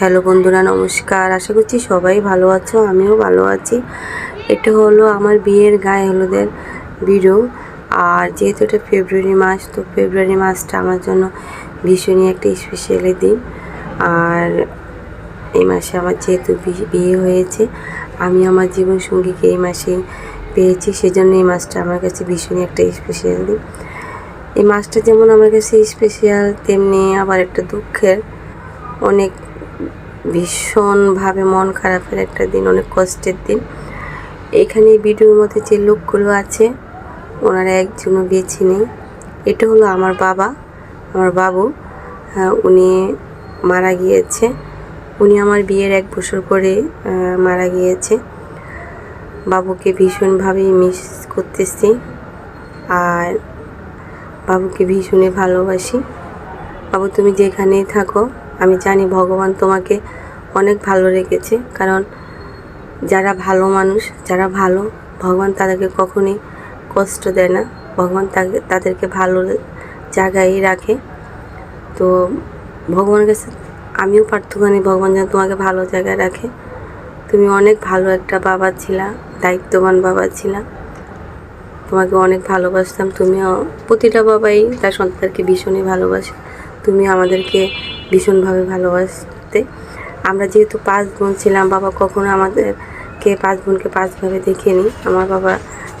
Hello বন্ধুরা, নমস্কার। আশা করছি সবাই ভালো আছো, আমিও ভালো আছি। এটা হলো আমার বিয়ের গায়ে হলুদের ভিডিও আর যেহেতু এটা ফেব্রুয়ারি মাস, তো ফেব্রুয়ারি মাসটা আমার জন্য ভীষণই একটা স্পেশালি দিন। আর এই মাসে আমার যেহেতু বিয়ে হয়েছে, আমি আমার জীবন সঙ্গীকে এই মাসে পেয়েছি, সেজন্য এই মাসটা আমার কাছে ভীষণই একটা স্পেশাল দিন। এই মাসটা যেমন আমার কাছে স্পেশাল তেমনি আবার একটা দুঃখের, অনেক ভীষণভাবে মন খারাপের একটা দিন অনেক কষ্টের দিন। এখানে ভিডিওর মধ্যে যে লোকগুলো আছে ওনারা একজনও বেছে নেই। এটা হলো আমার বাবা আমার বাবু। হ্যাঁ, উনি মারা গিয়েছে। উনি আমার বিয়ের এক বছর আহ, মারা গিয়েছে। বাবুকে ভীষণভাবে মিস করতেছি। আর বাবুকে ভীষণই ভালোবাসি। বাবু তুমি যেখানেই থাকো আমি জানি ভগবান তোমাকে অনেক ভালো রেখেছে, কারণ যারা ভালো মানুষ, যারা ভালো, ভগবান তাদেরকে কখনই কষ্ট দেয় না। ভগবান তাদেরকে ভালো জায়গায় রাখে। তো ভগবানের কাছে আমিও প্রার্থনা ভগবান যেন তোমাকে ভালো জায়গায় রাখে। তুমি অনেক ভালো একটা বাবা ছিলা, দায়িত্ববান বাবা ছিলা। তোমাকে অনেক ভালোবাসতাম, তুমিও প্রতিটা বাবাই তার সন্তানকে ভীষণই ভালোবাসে। তুমি আমাদেরকে ভীষণভাবে ভালোবাসতে। আমরা যেহেতু পাঁচ বোন ছিলাম, বাবা কখনো আমাদেরকে পাঁচ বোনকে পাঁচভাবে দেখেনি। আমার বাবা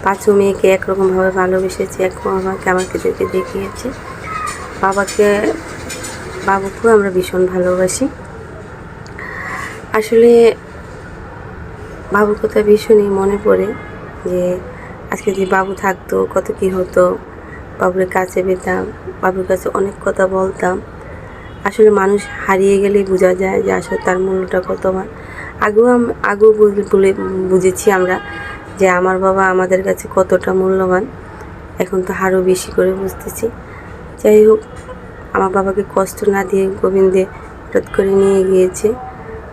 পাঁচও মেয়েকে একরকমভাবে ভালোবেসেছে একরকম আমাকে আমাদেরকে দেখিয়েছে। বাবাকে, বাবুকেও আমরা ভীষণ ভালোবাসি। আসলে বাবুর কথা ভীষণই মনে পড়ে যে আজকে যদি বাবু থাকতো, কত কি হতো, বাবুর কাছে পেতাম, বাবুর কাছে অনেক কথা বলতাম। আসলে মানুষ হারিয়ে গেলেই বোঝা যায় যে আসলে তার মূল্যটা কতবার আগেও আগেও বলে, বুঝেছি আমরা যে আমার বাবা আমাদের কাছে কতটা মূল্যবান, এখন তো আরও বেশি করে বুঝতেছি। যাই হোক, আমার বাবাকে কষ্ট না দিয়ে গোবিন্দে হঠাৎ করে নিয়ে গিয়েছে।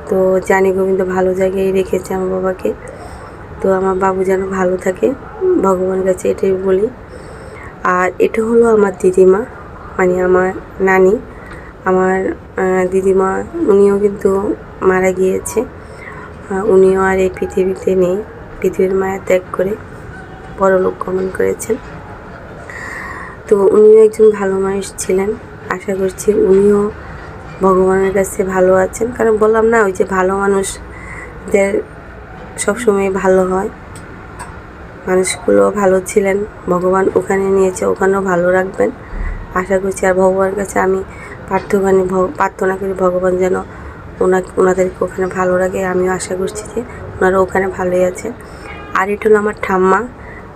তো জানি গোবিন্দ ভালো জায়গায় রেখেছে আমার বাবাকে। তো আমার বাবু যেন ভালো থাকে, ভগবানের কাছে এটাই বলি। আর এটা হলো আমার দিদিমা মানে আমার নানি। আমার দিদিমা, উনিও কিন্তু মারা গিয়েছে। উনিও আর এই পৃথিবীতে নেই। পৃথিবীর মায়া ত্যাগ করে পরলোক গমন করেছেন। তো উনিও একজন ভালো মানুষ ছিলেন। আশা করছি উনিও ভগবানের কাছে ভালো আছেন। কারণ বললাম না, ওই যে ভালো মানুষদের সবসময় ভালো হয়। মানুষগুলো ভালো ছিলেন। ভগবান ওখানে নিয়েছে, ওখানেও ভালো রাখবেন। আশা করছি আর ভগবানের কাছে আমি প্রার্থনা ভ- প্রার্থনা করি ভগবান যেন ওনাকে ওনাদেরকে ওখানে ভালো রাখে। আমিও আশা করছি যে ওনারা ওখানে ভালোই আছে। আর এটা হলো আমার ঠাম্মা।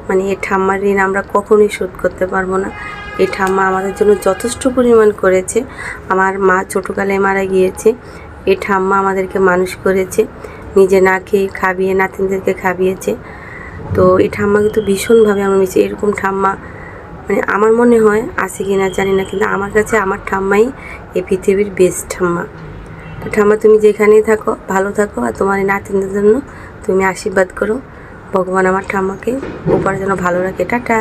মানে এই ঠাম্মার ঋণ আমরা কখনোই শোধ করতে পারব না। এই ঠাম্মা আমাদের জন্য যথেষ্ট পরিমাণ করেছে। আমার মা ছোটোকালে মারা গিয়েছে। এই ঠাম্মা আমাদেরকে মানুষ করেছে। নিজে না খেয়ে খাবিয়ে নাতিনদেরকে খাবিয়েছে। তো এই ঠাম্মা কিন্তু ভীষণভাবে আমার মিশে এরকম ঠাম্মা মানে আমার মনে হয় আছে কি না জানি না, কিন্তু আমার কাছে আমার ঠাম্মাই এই পৃথিবীর বেস্ট ঠাম্মা। তো ঠাম্মা, তুমি যেখানেই থাকো, ভালো থাকো, আর তোমার এই নাতিনদের জন্য তুমি আশীর্বাদ করো। ভগবান আমার ঠাম্মাকে উপরে যেন ভালো রাখে। টাটা!